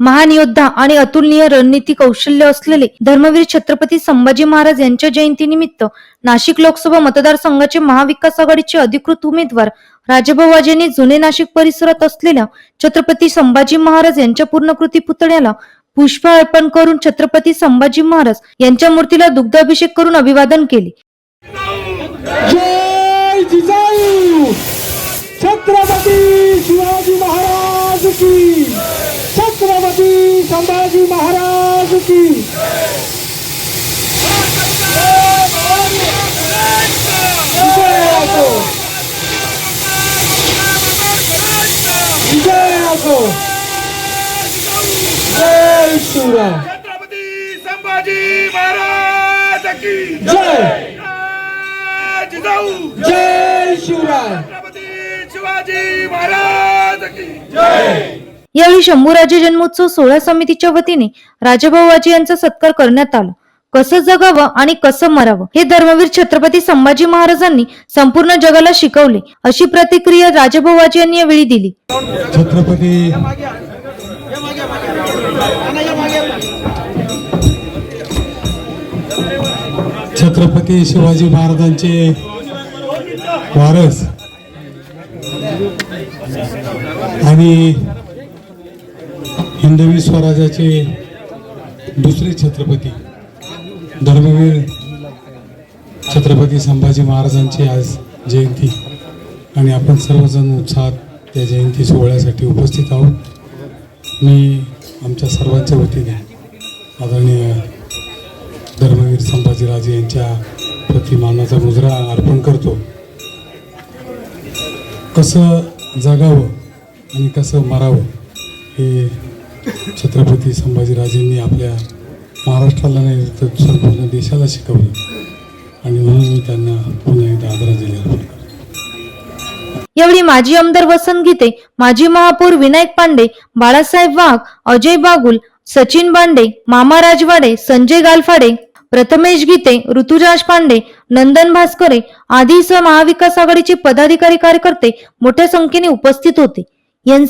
महान योद्धा आणि अतुलनीय रणनीती कौशल्य असलेले धर्मवीर छत्रपती संभाजी महाराज यांच्या जयंतीनिमित्त नाशिक लोकसभा मतदारसंघाचे महाविकास आघाडीचे अधिकृत उमेदवार राजाभाऊ यांनी जुने नाशिक परिसरात असलेल्या छत्रपती संभाजी महाराज यांच्या पूर्णकृती पुतळ्याला पुष्प अर्पण करून छत्रपती संभाजी महाराज यांच्या मूर्तीला दुग्धाभिषेक करून अभिवादन केले. छत्रपती शिवाजी महाराज की! संभाजी महाराज की। जय शिवराय। छत्रपती संभाजी महाराज की। जय। जिजाऊ जय शिवराय। छत्रपती शिवाजी महाराज की। यावेळी शंभूराजे जन्मोत्सव सोहळा समितीच्या वतीने राजाभाऊ वाजे यांचा सत्कार करण्यात आला. कसं जगावं आणि कसं मरावं हे धर्मवीर छत्रपती संभाजी महाराजांनी संपूर्ण जगाला शिकवले अशी प्रतिक्रिया राजाभाऊ वाजे यांनी यावेळी दिली. छत्रपती छत्रपती शिवाजी महाराजांचे वारस आणि हिंदवी स्वराज्याचे दुसरे छत्रपती धर्मवीर छत्रपती संभाजी महाराजांची आज जयंती. आणि आपण सर्वजण उत्साहात त्या जयंती सोहळ्यासाठी उपस्थित आहोत. मी आमच्या सर्वांच्या वतीने आदरणीय धर्मवीर संभाजीराजे यांच्या प्रतिमानाचा मुजरा अर्पण करतो. कसं जगावं आणि कसं मरावं हे छत्रपती संभाजीराजेंनी आपल्या महाराष्ट्राला नाही तर संपूर्ण देशाला शिकवलं. आणि म्हणून मी त्यांना पुन्हा एकदा आदरांजली अर्पण करतो. यावेळी माजी आमदार वसंत गीते माजी महापौर विनायक पांडे बाळासाहेब वाघ अजय बागुल सचिन बांडे मामा राजवाडे संजय गालफाडे प्रथमेश गीते ऋतुराज पांडे नंदन भास्करे आदीसह महाविकास आघाडीचे पदाधिकारी कार्यकर्ते मोठ्या संख्येने उपस्थित होते. एन